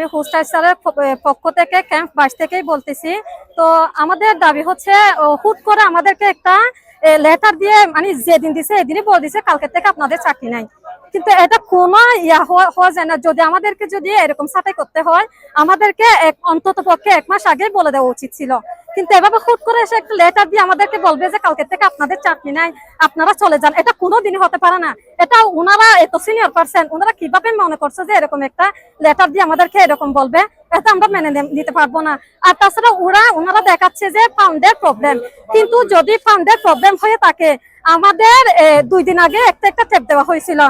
আমি হুস্টার স্যারের পক্ষ থেকে, ক্যাম্প বাস থেকেই বলতেছি। তো আমাদের দাবি হচ্ছে হুট করে আমাদেরকে একটা লেটার দিয়ে মানে যেদিন দিছে, এদিনই বলে দিছে, কালকে থেকে আপনাদের চাকরি নাই। কিন্তু এটা কোনো ইয়া হওয়া- যায় না। যদি আমাদেরকে যদি এরকম সাথে করতে হয়, আমাদেরকে অন্তত পক্ষে এক মাস আগে বলে দেওয়া উচিত ছিল। কিন্তু এভাবে হুট করে এসে একটা লেটার দিয়ে আমাদেরকে বলবে যে কালকে থেকে আপনাদের চাকরি নাই, আপনারা চলে যান। এটা কোনোদিনই হতে পারে না। এটা ওনারা এত সিনিয়র পার্সন ওনারা কীভাবে মনে করছে যে এরকম একটা লেটার দিয়ে আমাদেরকে এরকম বলবে? আমরা মেনে নিতে পারব না। আর তাছাড়া ওরা ওনারা দেখাচ্ছে যে ফান্ডের প্রবলেম কিন্তু যদি ফান্ডের প্রবলেম হয়ে থাকে, আমাদের দুই দিন আগে একটা একটা টেপ দেওয়া হয়েছিল।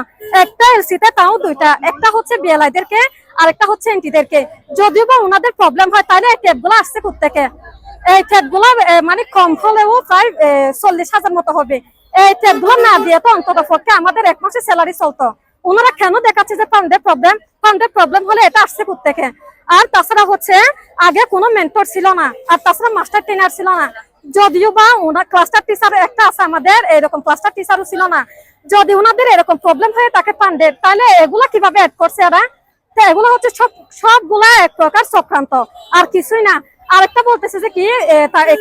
একটা এলসিতে তাও দুইটা। একটা হচ্ছে বিএলআইদেরকে আর একটা হচ্ছে এনটিদেরকে। যদিও বা ওনাদের প্রবলেম হয়, তাহলে এই টেপগুলো আসছে কোথেকে এই টেপগুলো মানে কম হলেও প্রায় চল্লিশ হাজার মতো হবে। এই টেপগুলো না দিয়ে তো অন্তত পক্ষে আমাদের এক মাসের স্যালারি চলতো। ওনারা কেন দেখাচ্ছে যে ফান্ডের প্রবলেম ফান্ডের প্রবলেম হলে এটা আসছে প্রত্যেকে। আর তাছাড়া হচ্ছে, আগে কোনো মেন্টর ছিল না, আর তাছাড়া মাস্টার ট্রেনার ছিল না। যদিও বা ওনার ক্লাস্টার টিচার একটা আছে আমাদের, এরকম ক্লাস্টার টিচারও ছিল না। যদি ওনাদের এরকম প্রবলেম হয়ে থাকে পান্ডের তাহলে এগুলা কীভাবে অ্যাড করছে এরা এগুলো হচ্ছে সব সবগুলা এক প্রকার চক্রান্ত, আর কিছুই না। আরেকটা বলতেছে যে কি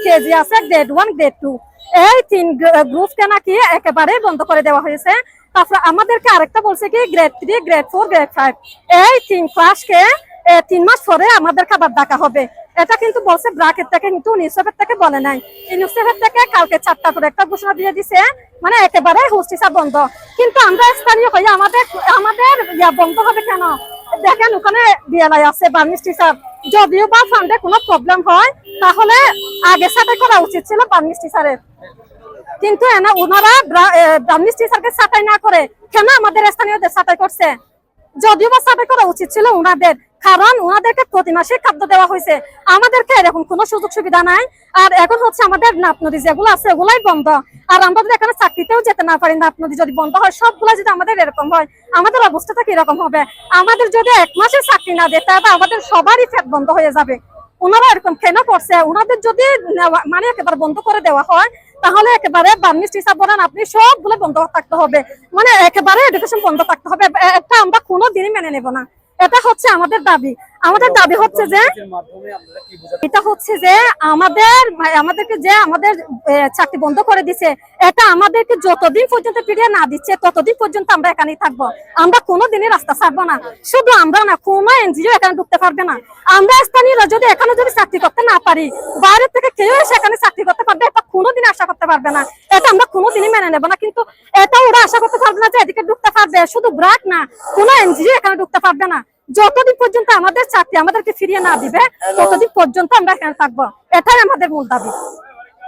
কেজি আছে গ্রেড ওয়ান গ্রেড টু এই তিন গ্রুপকে নাকি একেবারে বন্ধ করে দেওয়া হয়েছে। তারপর আমাদেরকে আরেকটা বলছে কি grade three grade four grade five এই তিন ক্লাসকে তিন মাস পরে আমাদেরকে আবার ডাকা হবে। এটা কিন্তু বলছে ব্রাকেট থেকে, কিন্তু ইউনিসেফের থেকে বলে নাই। ইউনিসেফের থেকে কালকে চারটা করে একটা ঘোষণা দিয়ে দিছে মানে একেবারে হোস্টিসা বন্ধ। কিন্তু আমরা স্থানীয় হয়ে আমাদের আমাদের ইয়া বন্ধ হবে কেন? দেখেন ওখানে বিএলআই আছে বার্মিস টিচার যদিও বা ফান্ডে কোনো প্রবলেম হয়, তাহলে আগে সাথে করা উচিত ছিল বার্মিস টিচারের। কিন্তু এনা ওনারা ব্রাহ্মিস টিচারকে সাফাই না করে কেন আমাদের স্থানীয়দের সাটাই করছে? যদিও বা ছাঁটাই করা উচিত ছিল ওনাদের কারণ ওনাদেরকে প্রতি মাসে খাদ্য দেওয়া হয়েছে। আমাদেরকে এরকম কোনো সুযোগ সুবিধা নাই। আর এখন হচ্ছে আমাদের নাপ নদী যেগুলো আছে, ওগুলাই বন্ধ। আর আমরা যদি এখানে চাকরিতেও যেতে না পারি, নাপ নদী যদি বন্ধ হয় সবগুলা যদি আমাদের এরকম হয়, আমাদের অবস্থাটা কীরকম হবে? আমাদের যদি এক মাসে চাকরি না দেয় তাহলে আমাদের সবারই ফেট বন্ধ হয়ে যাবে। ওনারা এরকম কেন করছে? ওনাদের যদি মানে একেবারে বন্ধ করে দেওয়া হয় তাহলে একেবারে বার্নিশ টিচার আপনি সবগুলো বন্ধ থাকতে হবে। মানে একেবারে এডুকেশন বন্ধ থাকতে হবে। এটা আমরা কোনো দিনই মেনে নেব না। এটা হচ্ছে আমাদের দাবি। আমাদের দাবি হচ্ছে যে এটা হচ্ছে যে আমাদের আমাদেরকে যে আমাদের চাকরি বন্ধ করে দিছে এটা আমাদেরকে যতদিন পর্যন্ত ফিরিয়ে না দিচ্ছে ততদিন পর্যন্ত আমরা এখানেই থাকব। আমরা কোনো দিনই রাস্তা ছাড়বো না। শুধু আমরা না কোনো এনজিও এখানে ঢুকতে পারবে না। আমরা স্থানীয়রা যদি এখানে যদি চাকরি করতে না পারি বাইরে থেকে কেউ এসে এখানে চাকরি করতে পারবে এটা কোনোদিন আশা করতে পারবে না। এটা আমরা কোনোদিনই মেনে নেব না। কিন্তু এটা ওরা আশা করতে পারবে না যে এদিকে ঢুকতে পারবে। শুধু ব্রাক না কোনো এনজিও এখানে ঢুকতে পারবে না। যতদিন পর্যন্ত আমাদের চাকরি আমাদেরকে ফিরিয়ে না দিবে ততদিন পর্যন্ত আমরা এখানে থাকব। এটাই আমাদের মূল দাবি।